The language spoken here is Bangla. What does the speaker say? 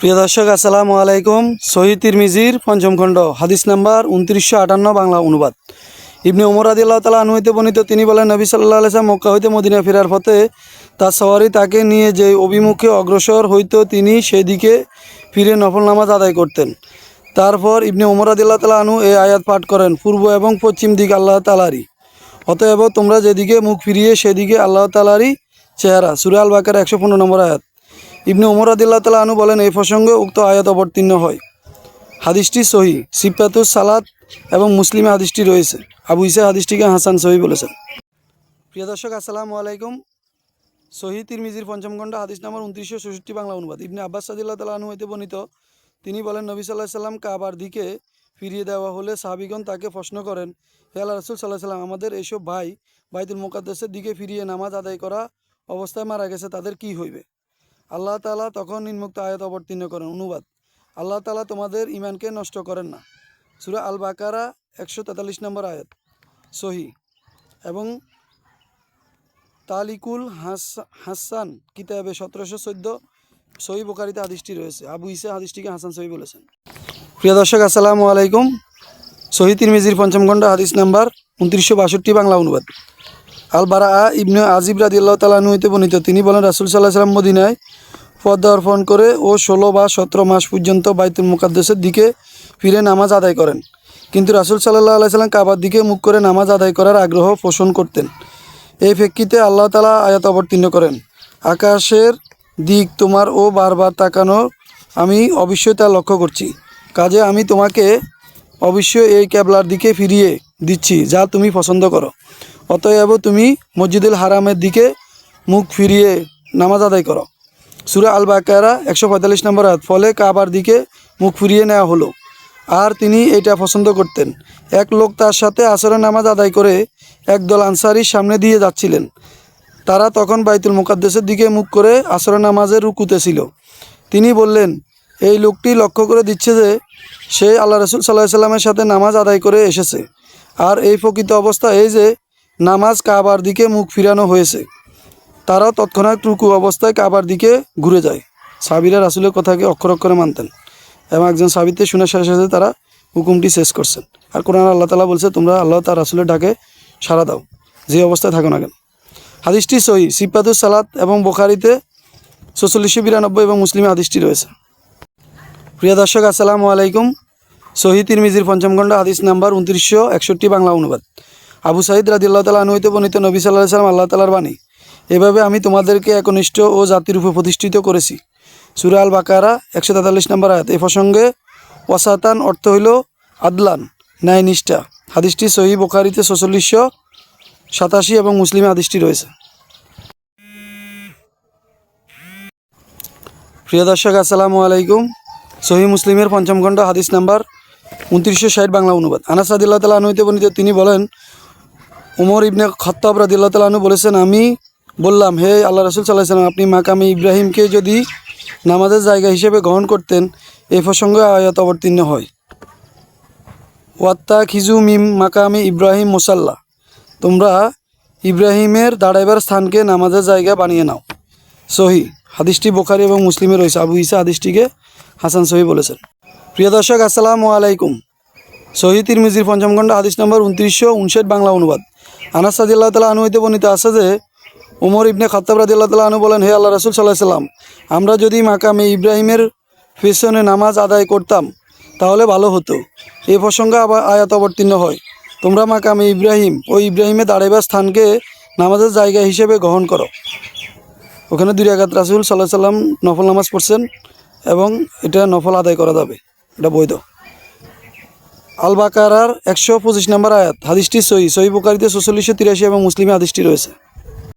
প্রিয় দর্শক, আসসালামু আলাইকুম। শহীদ তিরমিজির পঞ্চম খণ্ড, হাদিস নাম্বার উনত্রিশশো আটান্ন, বাংলা অনুবাদ। ইবনে উমর আদি আল্লাহ তালা আনুহইতে বর্ণিত, তিনি বলেন, নবী সাল্লাহ আলাইসাম মক্কা হইতে মদিনা ফেরার পথে তার সওয়ারি তাকে নিয়ে যে অভিমুখে অগ্রসর হইতো তিনি সেদিকে ফিরে নফল নামাজ আদায় করতেন। তারপর ইবনে উমর আদি আল্লাহ তালা আনু এই আয়াত পাঠ করেন, পূর্ব এবং পশ্চিম দিক আল্লাহ তালারই অতএব তোমরা যেদিকে মুখ ফিরিয়ে, সেদিকে আল্লাহ তালারই চেহারা। সুরাল বাকার একশো পনেরো নম্বর আয়াত। ইবনে উমর আদিল্লাহ তালা আনু বলেন, এই প্রসঙ্গে উক্ত আয়াত অবতীর্ণ হয়। হাদিসটি সহি সিপাতুস সালাত এবং মুসলিমে হাদিসটি রয়েছে। আবু ইসা হাদিসটিকে হাসান সহি বলেছেন। প্রিয় দর্শক, আসসালামু আলাইকুম। সহি তিরমিজির পঞ্চম খণ্ড, হাদিস নম্বর উনত্রিশশো ষষট্টি বাংলা অনুবাদ। ইবনে আব্বাস সাদিল্লাহ তালা আনু হইতে বর্ণিত, তিনি বলেন, নবী সাল্লাহ সাল্লাম কাবার দিকে ফিরিয়ে দেওয়া হলে সাহাবিগণ তাকে প্রশ্ন করেন, হে আল্লাহ রসুল সাল্লাহ সাল্লাম, আমাদের এইসব ভাই বাইতুল মুকাদ্দাসের দিকে ফিরিয়ে নামাজ আদায় করা অবস্থায় মারা গেছে, তাদের কি হইবে? আল্লাহ তালা তখন নিম্মুক্ত আয়াত অবতীর্ণ করেন, অনুবাদ। আল্লাহ তালা তোমাদের ইমানকে নষ্ট করেন না। সুরা আল বাকারা একশো তেতাল্লিশ নম্বর আয়াত, সহি। এবং তালিকুল হাস হাসান কিতাবে সতেরোশো চোদ্দ সহি বোকারিতে হাদিসটি রয়েছে। আবু ইসা হাদিসটিকে হাসান সহি বলেছেন। প্রিয় দর্শক, আসসালামু আলাইকুম। সহি তিরমিজির পঞ্চম খণ্ড, হাদিস নাম্বার উনত্রিশশো বাষট্টি, বাংলা অনুবাদ। আল বারা ইবনে আজিব রাদি আল্লাহ হইতে বর্ণিত। তিনি বলেন, রাসুল সাল্লাহ সাল্লাম মদিনায় পদ্মা অর্পণ করে ও ষোলো বা সতেরো মাস পর্যন্ত বাইতুল মুকাদ্দেসের দিকে ফিরে নামাজ আদায় করেন। কিন্তু রাসুল সাল্লাহ আলাই সাল্লাম কাবার দিকে মুখ করে নামাজ আদায় করার আগ্রহ পোষণ করতেন। এই প্রেক্ষিতে আল্লাহ তালা আয়াত অবতীর্ণ করেন, আকাশের দিক তোমার ও বারবার তাকানো আমি অবশ্যই তা লক্ষ্য করছি। কাজে আমি তোমাকে অবশ্যই এই ক্যাবলার দিকে ফিরিয়ে দিচ্ছি, যা তুমি পছন্দ করো। অতএব তুমি মসজিদুল হারামের দিকে মুখ ফিরিয়ে নামাজ আদায় করো। সুরা আল বাকারা একশো পঁয়তাল্লিশ নম্বর হাত ফলে কাবার দিকে মুখ ফিরিয়ে নেওয়া হলো। আর তিনি এটা পছন্দ করতেন। এক লোক তার সাথে আসরের নামাজ আদায় করে একদল আনসারির সামনে দিয়ে যাচ্ছিলেন। তারা তখন বাইতুল মুকাদ্দেসের দিকে মুখ করে আসরের নামাজের রুকুতে ছিল। তিনি বললেন, এই লোকটি লক্ষ্য করে দিচ্ছে যে সে আল্লাহ রসুল সাল্লাহ সাল্লামের সাথে নামাজ আদায় করে এসেছে। আর এই প্রকৃত অবস্থা এই যে নামাজ কাবার দিকে মুখ ফিরানো হয়েছে। তারাও তৎক্ষণাৎ রুকু অবস্থায় কাবার দিকে ঘুরে যায়। সাবিরা রাসুলের কথাকে অক্ষর অক্ষরে মানতেন এবং একজন সাবিতে শুনে সাথে সাথে তারা হুকুমটি শেষ করছেন। আর কোরআন আল্লাহ তালা বলছে, তোমরা আল্লাহ তার রাসুলের ডাকে সাড়া দাও। যে অবস্থায় থাকো না কেন? হাদিসটি সহি। সিপাতুস সালাত এবং বোখারিতে ছচল্লিশশো বিরানব্বই এবং মুসলিমে হাদিসটি রয়েছে। প্রিয় দর্শক, আসসালামু আলাইকুম। সহি তিরমিজির পঞ্চম খণ্ড, হাদিস নাম্বার উনত্রিশশো একষট্টি, বাংলা অনুবাদ। আবু সাইদ রাদিল্লাহ তালা আনুহিত বর্ণিত নবী সাল্লাহ সাল্লাম আল্লাহ তালার বাণী। এভাবে আমি তোমাদেরকে একনিষ্ঠ ও জাতিরূপে প্রতিষ্ঠিত করেছি। সুরা আল বাকারা একশো তেতাল্লিশ নম্বর আয়াত। এই প্রসঙ্গে ওয়াসাতান অর্থ হইল আদলান, ন্যায় নিষ্ঠা। হাদিসটি সহি বোখারিতে ছচল্লিশশো সাতাশি এবং মুসলিমে হাদিসটি রয়েছে। প্রিয় দর্শক, আসসালামু আলাইকুম। সহি মুসলিমের পঞ্চম খণ্ড, হাদিস নাম্বার উনত্রিশশো ষাট, বাংলা অনুবাদ। আনাস তালা বর্ণিত তিনি বলেন উমর ইবনে খত্তাব রাদিল্লাহ তালা বলেছেন, আমি বললাম, হে আল্লাহ রসুল সাল্লাহ সাল্লাম, আপনি মাকামি ইব্রাহিমকে যদি নামাজের জায়গা হিসেবে গ্রহণ করতেন, এ প্রসঙ্গে আয়াত অবতীর্ণ হয়। ওয়াত্তা খিজু মিম মাকামি ইব্রাহিম মোসাল্লা, তোমরা ইব্রাহিমের দাঁড়াইবার স্থানকে নামাজের জায়গা বানিয়ে নাও। সহি, হাদিসটি বোখারি এবং মুসলিমে রয়েছে। আবু ইসা হাদিসটিকে হাসান সহি বলেছেন। প্রিয় দর্শক, আসসালামু আলাইকুম। সহি তিরমিজির পঞ্চম খণ্ড, হাদিস নম্বর উনত্রিশশো উনষাট, বাংলা অনুবাদ। আনাস সাদিল্লাহ তালা আনুহিতে বর্ণিত আছে যে, উমর ইবনে খত্তাব রাদিল্লাহ তালা আনু বলেন, হে আল্লাহ রসুল সাল্লাহ সাল্লাম আমরা যদি মাকামে ইব্রাহিমের পেছনে নামাজ আদায় করতাম, তাহলে ভালো হতো। এই প্রসঙ্গে আবার আয়াত অবতীর্ণ হয়। তোমরা মাকামে ইব্রাহিম ও ইব্রাহিমের দাঁড়াইবার স্থানকে নামাজের জায়গা হিসেবে গ্রহণ করো। ওখানে দুই আঘাত রাসুল সাল্লাহ সাল্লাম নফল নামাজ পড়ছেন এবং এটা নফল আদায় করা যাবে। এটা বৈধ। আল একশো পঁচিশ নম্বর আয়াত। হাদিসটি সহি। সহি বুকারিতে ছচল্লিশশো তিরাশি এবং মুসলিমে হাদিসটি রয়েছে।